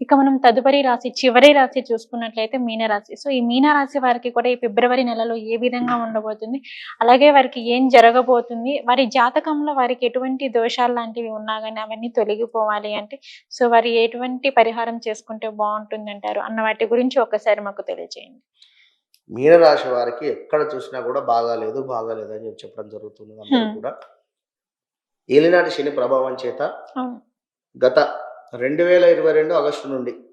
ఇక మనం తదుపరి రాశి చివరి రాశి చూసుకున్నట్లయితే మీనరాశి. సో ఈ మీనరాశి వారికి కూడా ఈ ఫిబ్రవరి నెలలో ఏ విధంగా ఉండబోతుంది? అలాగే వారికి ఏం జరగబోతుంది? వారి జాతకంలో వారికి ఎటువంటి దోషాలు లాంటివి ఉన్నా కానీ అవన్నీ తొలగిపోవాలి అంటే సో వారు ఎటువంటి పరిహారం చేసుకుంటే బాగుంటుంది అంటారు అన్న వాటి గురించి ఒకసారి మాకు తెలియజేయండి మీనరాశి వారికి ఎక్కడ చూసినా కూడా బాగాలేదు బాగాలేదు అని చెప్పి చెప్పడం జరుగుతుంది. కూడా. ఏలినాటి శని ప్రభావం చేత గత రెండు వేల ఇరవై రెండు ఆగస్టు నుండి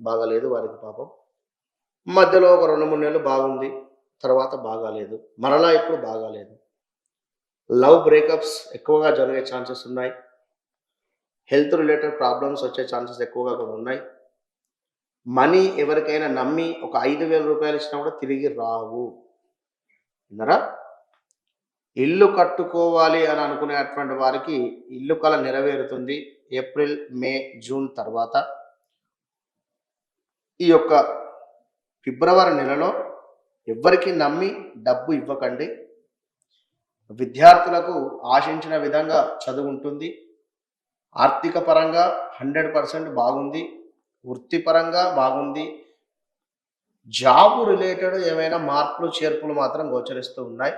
బాగాలేదు వారికి పాపం. మధ్యలో ఒక రెండు మూడు నెలలు బాగుంది తర్వాత బాగాలేదు. మరలా ఇప్పుడు బాగాలేదు. లవ్ బ్రేకప్స్ ఎక్కువగా జరిగే ఛాన్సెస్ ఉన్నాయి. హెల్త్ రిలేటెడ్ ప్రాబ్లమ్స్ వచ్చే ఛాన్సెస్ ఎక్కువగా కూడా ఉన్నాయి. మనీ ఎవరికైనా నమ్మి ఒక ఐదు వేల రూపాయలు ఇచ్చినా కూడా తిరిగి రావు. విన్నారా? ఇల్లు కట్టుకోవాలి అని అనుకునేటువంటి వారికి ఇల్లు కళ నెరవేరుతుంది ఏప్రిల్ మే జూన్ తర్వాత. ఈ యొక్క ఫిబ్రవరి నెలలో ఎవ్వరికి నమ్మి డబ్బు ఇవ్వకండి. విద్యార్థులకు ఆశించిన విధంగా చదువు ఉంటుంది. ఆర్థిక పరంగా హండ్రెడ్ పర్సెంట్ బాగుంది. వృత్తిపరంగా బాగుంది. జాబ్ రిలేటెడ్ ఏమైనా మార్పులు చేర్పులు మాత్రం గోచరిస్తూ ఉన్నాయి.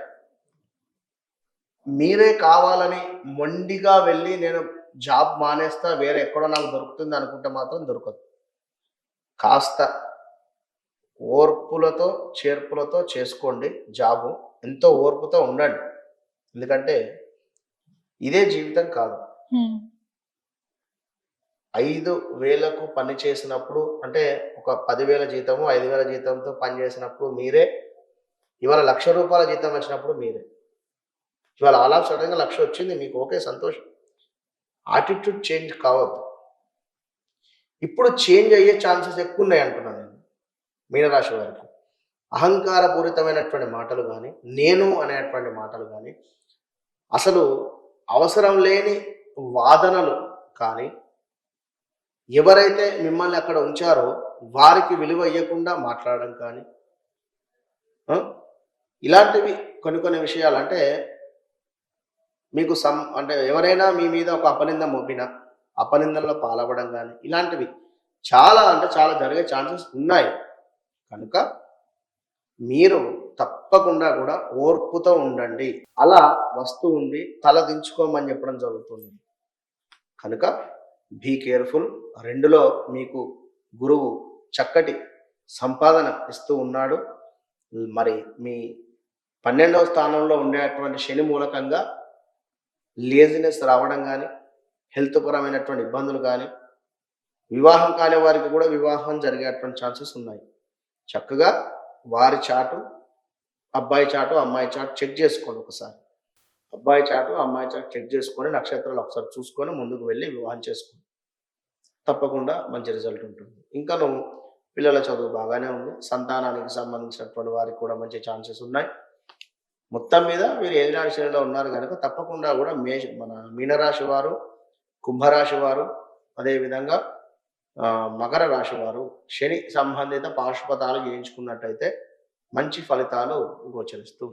మీరే కావాలని మొండిగా వెళ్ళి నేను జాబ్ మానేస్తా వేరే ఎక్కడో నాకు దొరుకుతుంది అనుకుంటే మాత్రం దొరకదు. కాస్త ఓర్పులతో చేర్పులతో చేసుకోండి జాబు. ఎంతో ఓర్పుతో ఉండండి. ఎందుకంటే ఇదే జీవితం కాదు. ఐదు వేలకు పని చేసినప్పుడు అంటే ఒక పదివేల జీతము ఐదు వేల జీతంతో పని చేసినప్పుడు మీరే ఇవాళ లక్ష రూపాయల జీతం వచ్చినప్పుడు మీరే. ఇవాళ ఆల్ ఆఫ్ సడన్గా లక్ష వచ్చింది మీకు ఓకే సంతోషం. ఆటిట్యూడ్ చేంజ్ కావద్దు. ఇప్పుడు చేంజ్ అయ్యే ఛాన్సెస్ ఎక్కువ ఉన్నాయి అంటున్నాను నేను మీనరాశి వారికి. అహంకారపూరితమైనటువంటి మాటలు కానీ నేను అనేటువంటి మాటలు కానీ అసలు అవసరం లేని వాదనలు కానీ ఎవరైతే మిమ్మల్ని అక్కడ ఉంచారో వారికి విలువ ఇవ్వకుండా మాట్లాడడం కానీ ఇలాంటివి కొన్ని కొన్ని విషయాలు అంటే మీకు సం అంటే ఎవరైనా మీ మీద ఒక అపనింద మోపిన అపనిందల్లో పాలవడం కానీ ఇలాంటివి చాలా అంటే చాలా జరిగే ఛాన్సెస్ ఉన్నాయి. కనుక మీరు తప్పకుండా కూడా ఓర్పుతో ఉండండి. అలా వస్తూ ఉండి తల దించుకోమని చెప్పడం జరుగుతుంది. కనుక బీ కేర్ఫుల్ రెండులో మీకు గురువు చక్కటి సంపాదన ఇస్తూ ఉన్నాడు. మరి మీ పన్నెండవ స్థానంలో ఉండేటువంటి శని మూలకంగా లేజినెస్ రావడం కానీ హెల్త్ పరమైనటువంటి ఇబ్బందులు కానీ వివాహం కాని వారికి కూడా వివాహం జరిగేటువంటి ఛాన్సెస్ ఉన్నాయి. చక్కగా వారి చాటు అబ్బాయి చాటు అమ్మాయి చాటు చెక్ చేసుకోండి ఒకసారి. అబ్బాయి చాటు అమ్మాయి చాటు చెక్ చేసుకొని నక్షత్రాలు ఒకసారి చూసుకొని ముందుకు వెళ్ళి వివాహం చేసుకోండి. తప్పకుండా మంచి రిజల్ట్ ఉంటుంది. ఇంకా నువ్వు పిల్లల చదువు బాగానే ఉంది. సంతానానికి సంబంధించినటువంటి వారికి కూడా మంచి ఛాన్సెస్ ఉన్నాయి. మొత్తం మీద మీరు ఏలినాడు శనిలో ఉన్నారు కనుక తప్పకుండా కూడా మే మన మీనరాశి వారు కుంభరాశి వారు అదేవిధంగా ఆ, మకర రాశి వారు శని సంబంధిత పాశుపతాలు చేయించుకున్నట్టయితే మంచి ఫలితాలు గోచరిస్తూ